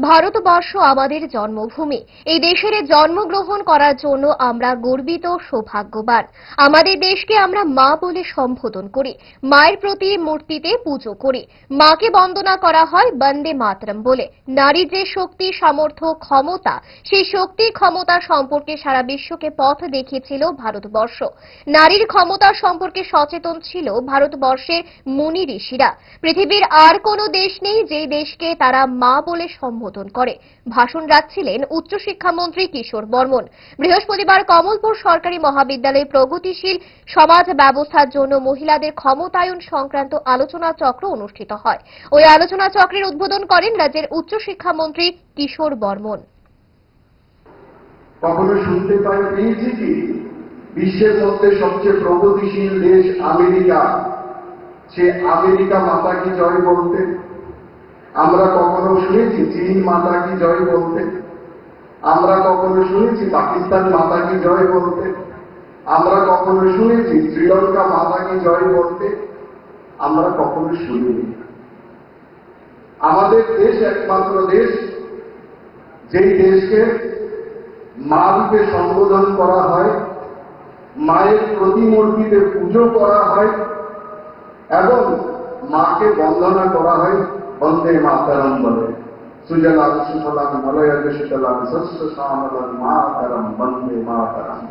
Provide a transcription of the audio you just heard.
ভারতবর্ষ আমাদের জন্মভূমি। এই দেশের জন্মগ্রহণ করার জন্য আমরা গর্বিত, সৌভাগ্যবান। আমাদের দেশকে আমরা মা বলে সম্বোধন করি। মায়ের প্রতি মূর্তিতে পুজো করি। মাকে বন্দনা করা হয় বন্দে মাতরম বলে। নারীর যে শক্তি, সামর্থ্য, ক্ষমতা, সেই শক্তি, ক্ষমতা সম্পর্কে সারা বিশ্বকে পথ দেখিয়েছিল ভারতবর্ষ। নারীর ক্ষমতা সম্পর্কে সচেতন ছিল ভারতবর্ষের মুনি ঋষিরা। পৃথিবীর আর কোনো দেশ নেই যে দেশকে তারা মা বলে সম্বোধন করে। ভাষণ রাখছিলেন উচ্চশিক্ষামন্ত্রী কিশোর বর্মন। বৃহস্পতিবার কমলপুর সরকারি মহাবিদ্যালয়ে প্রগতিশীল সমাজ ব্যবস্থার জন্য মহিলাদের ক্ষমতায়ন সংক্রান্ত আলোচনা চক্র অনুষ্ঠিত হয়। ওই আলোচনা চক্রের উদ্বোধন করেন রাজ্যের উচ্চশিক্ষামন্ত্রী কিশোর বর্মন। কখনো শুনতে পাই পেয়েছি কি বিশ্বের মধ্যে সবচেয়ে প্রগতিশীল দেশ আমেরিকা। সে আমেরিকা মাতা কি জয় বলতে? আমরা কখনো শুনেছি চীন মাতা কি জয় বলতে? আমরা কখনো শুনেছি পাকিস্তান মাতা কি জয় বলতে? আমরা কখনো শুনেছি শ্রীলঙ্কা মাতা কি জয় বলতে? আমরা কখনো শুনিনি। আমাদের দেশ একমাত্র দেশ, যেই দেশকে মা রূপে সম্বোধন করা হয়, মায়ের প্রতিমূর্তিতে পুজো করা হয়, এবং মাকে বন্দনা করা হয়। বন্দে মাতারম বলে। সুজলাম সুফলাম মলয় শীতলাম শস্য শ্যামলাম মাতারম বন্দে মাতারম।